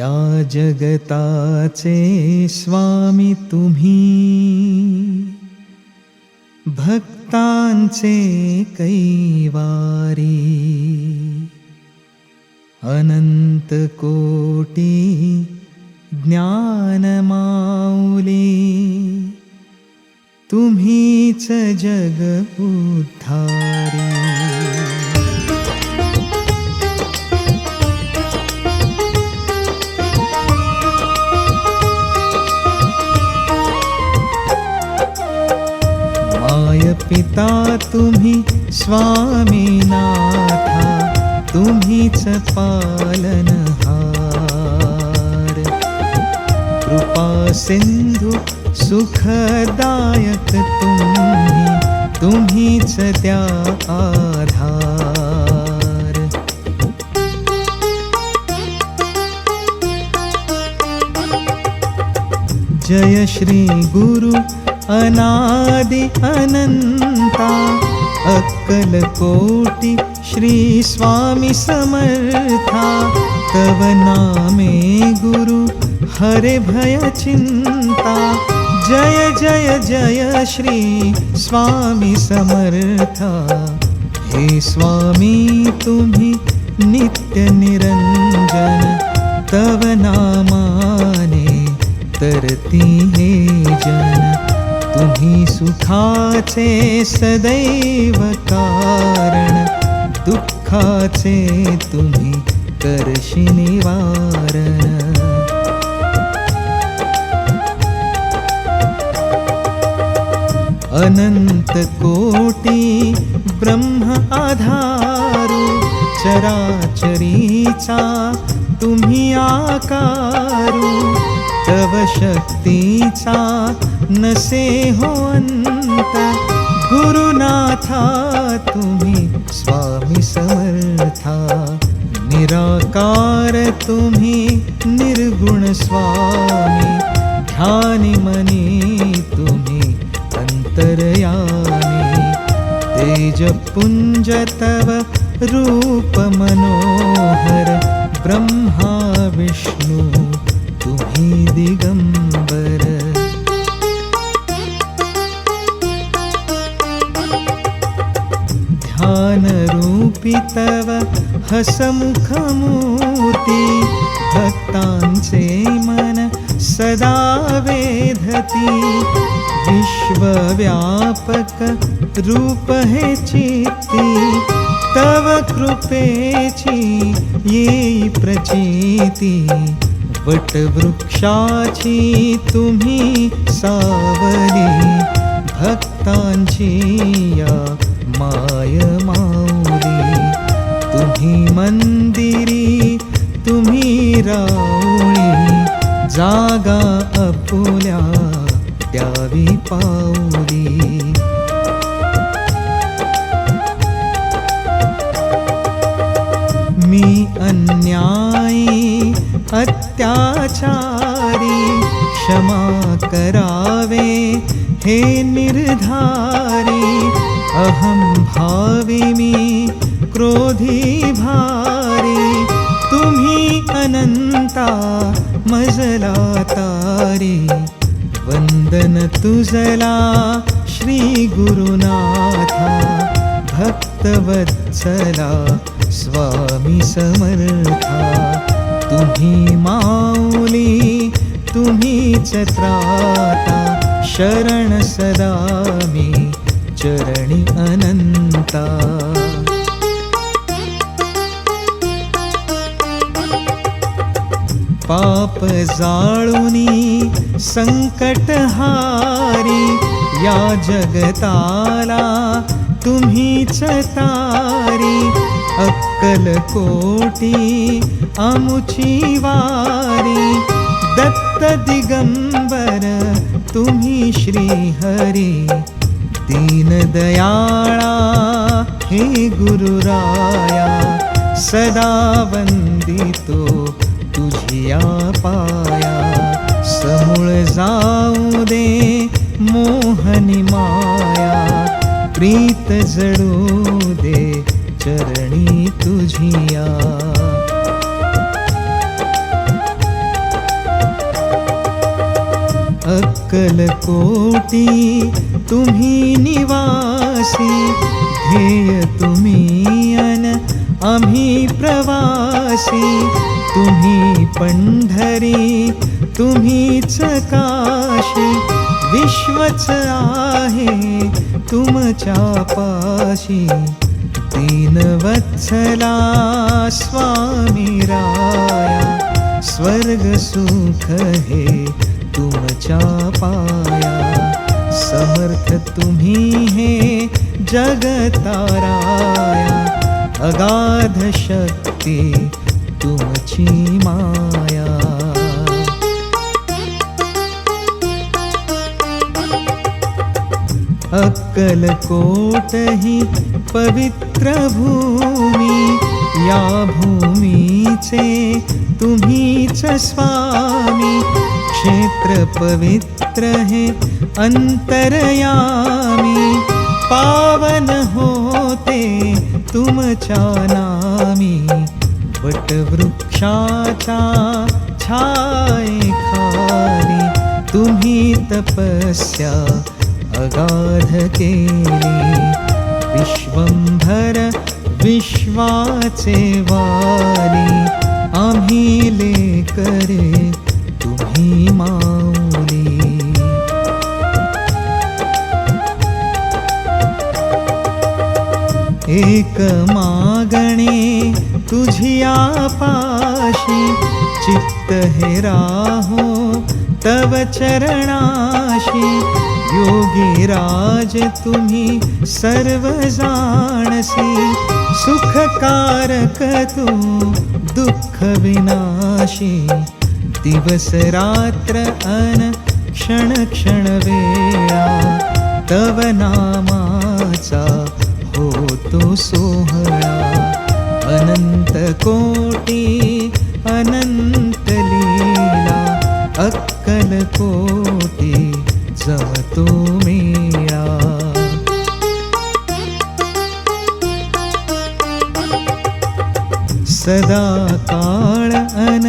या जगताचे स्वामी तुम्ही. भक्तांचे कैवारी. अनंत कोटी ज्ञानमाऊली तुम्हीच जग उद्धारी पिता तुम्ही स्वामीनाथा तुम्हीच पालनहार. कृपा सिंधू सुखदायक तुम्ही तुम्हीच त्या आधार. जय श्री गुरु अनादि अनंत अक्कल अक्कलकोटि श्री स्वामी समर्था. तव नामे गुरु हरे भय चिंता. जय जय जय श्री स्वामी समर्था. हे स्वामी तुम्ही नित्य निरंजन. तव नामाने तरती हे जन. तुम्ही सुखाचे सदैव कारण दुःखाचे तुम्ही करशी निवारण. अनंत कोटी ब्रह्म आधारू चराचरीचा तुम्ही आकारू शक्तीचा नसे हो अंत गुरुनाथा तुम्ही स्वामी समर्था. निराकार तुम्ही निर्गुण स्वामी. ध्यानी मनी तुम्ही अंतरयामी. तेजपुंज तव रूप मनोहर ब्रह्मा विष्णू. दिगंबर। ध्यानरूपी तव हसमुखमूर्ती भक्तांचे मन सदा वेधति। विश्वव्यापक रूप हे चित्ती तव कृपेची येई प्रचिती। वटवृक्षाची तुम्ही सावली भक्तांची या माय माऊली. तुम्ही मंदिरी तुम्ही राऊळी जागा अपुल्या द्यावी पाऊली. मी अन्यायी अत्याचारी क्षमा करावे हे निर्धारी। अहं भावी मी क्रोधी भारी। तुम्ही अनंता मजला तारी। वंदन तुझला श्री गुरुनाथा। भक्तवत्सला स्वामी समर्था। तुम्ही माऊली तुम्ही चत्राता शरण सदा मी चरणी अनंता. पाप जाळुनी संकटहारी या जगताला तुम्हीच तारी अक्कल कोटी आमुची वारी. दत्त दिगंबर तुम्ही श्रीहरी. दीनदयाळा हे गुरुराया सदा वंदितो तुझिया पाया समूळ जाऊ दे मोहनी माया. प्रीत जळू बुझिया अक्कल कोटी तुम्ही निवासी ध्येय तुम्ही अन आम्ही प्रवासी. तुम्ही पंढरी तुम्हीच काशी विश्वच आहे तुमच्या पाशी. दीनवत्सला स्वामी राया स्वर्ग सुख हे तुमच्या पाया समर्थ तुम्ही हे जगताराया अगाध शक्ती तुमची माया। अक्कलकोट ही पवित्र भूमी या भूमीचे तुम्हीच स्वामी. क्षेत्र पवित्र हे अंतरयामी. पावन होते तुमच्या नामी. वटवृक्षाच्या छाये खाली तुम्ही तपस्या अगाध केली. विश्वंभर विश्वाचे वाली आम्ही लेकरे तुम्ही माऊली. एक मागणे तुझिया पाशी चित्त हे राहो तव चरणाशी. योगी राज तुम्ही सर्व जाणसी सुखकारक तू दुःख विनाशी. दिवस रात्र अन क्षण क्षण वेळा तव नामाचा होतो सोहळा. अनंत कोटी अनंत लीला अक्कल कोटी जव तू मीरा सदा काळ अन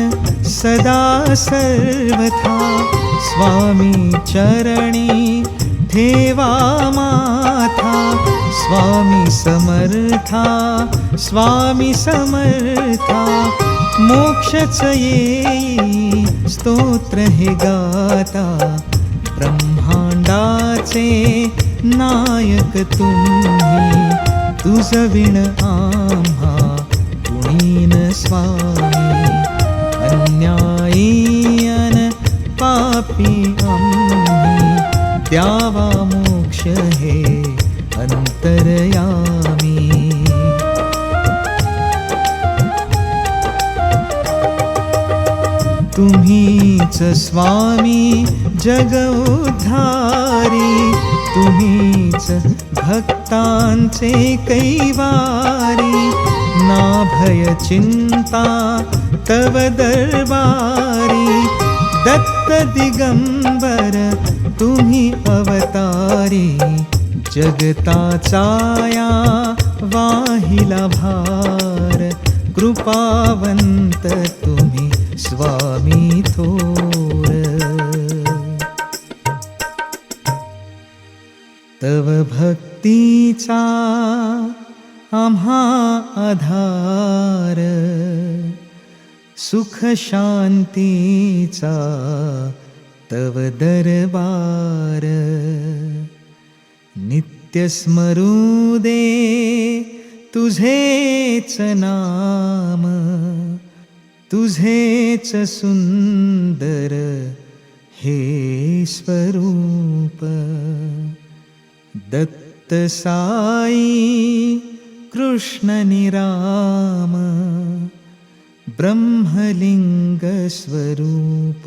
सदा सर्वथा स्वामी चरणी ठेवा माथा स्वामी समर्था स्वामी समर्था मोक्षच येई स्तोत्र हे गाता। ब्रह्मांडाचे नायक तुम्ही. तुझ विण आम्हा गुणीन स्वामी. अन्यायन पापी आम्ही. द्यावा मोक्ष हे अंतरयामी. तुम्हीच स्वामी जग उद्धारी तुम्हीच भक्तांचे कैवारी. ना भय चिंता तव दरबारी. दत्त दिगंबर तुम्ही अवतारी. जगताचाया वाहिला भार. कृपावंत तुम्ही स्वामी थोर. मुक्तीचा आम्हा आधार. सुख शांतीचा तव दरबार. नित्य स्मरू दे तुझेच नाम तुझेच सुंदर हे स्वरूप. दत्त साई कृष्णनिराम ब्रह्मलिङ्गस्वरूप।